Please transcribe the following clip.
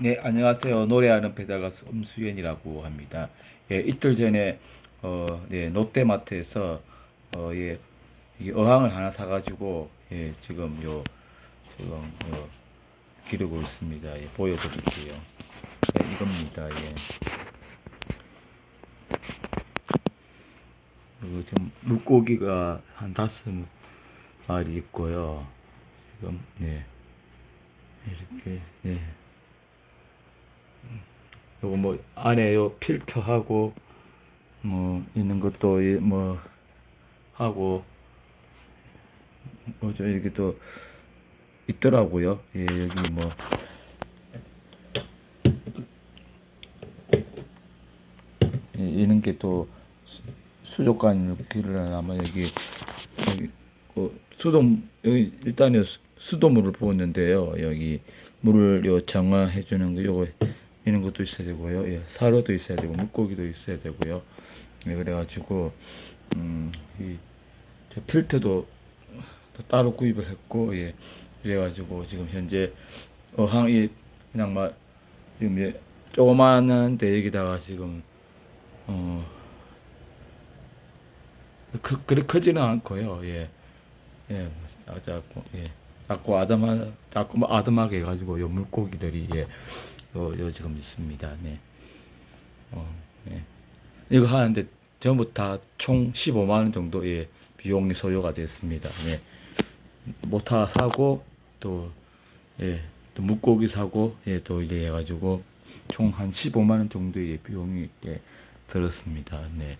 네, 안녕하세요. 노래하는 배달가수 엄수연이라고 합니다. 예, 이틀 전에 어, 네, 롯데마트에서 어, 예, 이 어항을 하나 사가지고 예, 지금 요 지금 요 기르고 있습니다. 예, 보여드릴게요. 예, 이겁니다. 예. 그리고 지금 물고기가 한 다섯 마리 있고요. 지금 네 이렇게 네. 요거 뭐 안에 요 필터하고 뭐 있는 것도 이- 뭐 하고 뭐죠 이렇게 또 있더라고요. 예 여기 뭐 이- 이런 게 또 수족관 길을 아마 여기 여기 어, 수돗 여기 일단 요 수- 수돗물을 부었는데요. 여기 물을 요 정화해 주는 거 요거 이런 것도 있어야 되고요. 예, 사료도 있어야 되고 물고기도 있어야 되고요. 예, 그래가지고 음이저 필터도 또 따로 구입을 했고 예 그래가지고 지금 현재 어항이 그냥 막 지금 이제 조그마한 데 여기다가 지금 어 크, 그리 크지는 않고요. 예. 예. 아, 작고 예. 작고 아담하 작고 뭐 아담하게 해 가지고 요 물고기들이 예. 요, 요 지금 있습니다. 네. 어, 예. 이거 하는데 전부 다 총 15만 원 정도의 비용이 소요가 됐습니다. 네. 모타 사고 또 예. 또 물고기 사고 예, 또 이래 해 가지고 총 한 15만 원 정도의 비용이 예, 들었습니다. 네.